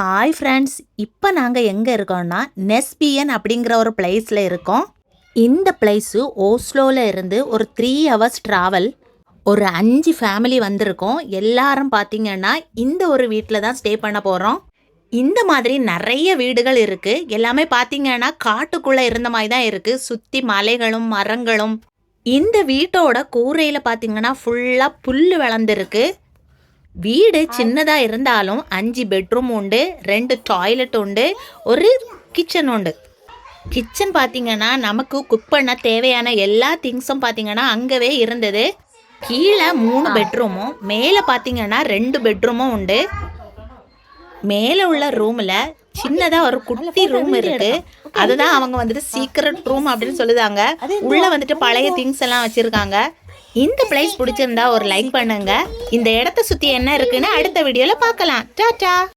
Hi friends இப்போ நாங்கள் எங்கே இருக்கோம்னா நெஸ்பியன் அப்படிங்கிற ஒரு பிளேஸில் இருக்கோம். இந்த பிளேஸு ஓஸ்லோவில் இருந்து ஒரு த்ரீ ஹவர்ஸ் ட்ராவல் ஒரு அஞ்சு ஃபேமிலி வந்திருக்கோம். எல்லாரும் பார்த்தீங்கன்னா இந்த ஒரு வீட்டில் தான் ஸ்டே பண்ண போகிறோம் இந்த மாதிரி நிறைய வீடுகள் இருக்குது எல்லாமே பார்த்தீங்கன்னா காட்டுக்குள்ளே இருந்த மாதிரி தான் இருக்குது சுற்றி மலைகளும் மரங்களும். இந்த வீட்டோட கூரையில் பார்த்தீங்கன்னா ஃபுல்லாக புல் வளர்ந்துருக்கு. வீடு சின்னதா இருந்தாலும் அஞ்சு பெட்ரூம் உண்டு ரெண்டு டாய்லெட் உண்டு ஒரு கிச்சன் உண்டு. கிச்சன் பார்த்தீங்கன்னா நமக்கு குக் பண்ண தேவையான எல்லா திங்ஸும் பார்த்தீங்கன்னா அங்கவே இருந்தது. கீழே மூணு பெட்ரூமும் மேலே பார்த்தீங்கன்னா ரெண்டு பெட்ரூமும் உண்டு. மேலே உள்ள ரூமில் சின்னதாக ஒரு குட்டி ரூம் இருக்கு. அதுதான் அவங்க வந்துட்டு சீக்ரெட் ரூம் அப்படின்னு சொல்லுதாங்க. உள்ள வந்துட்டு பழைய திங்ஸ் எல்லாம் வச்சிருக்காங்க. இந்த பிளேஸ் பிடிச்சிருந்தா ஒரு லைக் பண்ணுங்க. இந்த இடத்த சுத்தி என்ன இருக்குன்னு அடுத்த வீடியோல பார்க்கலாம். டாடா!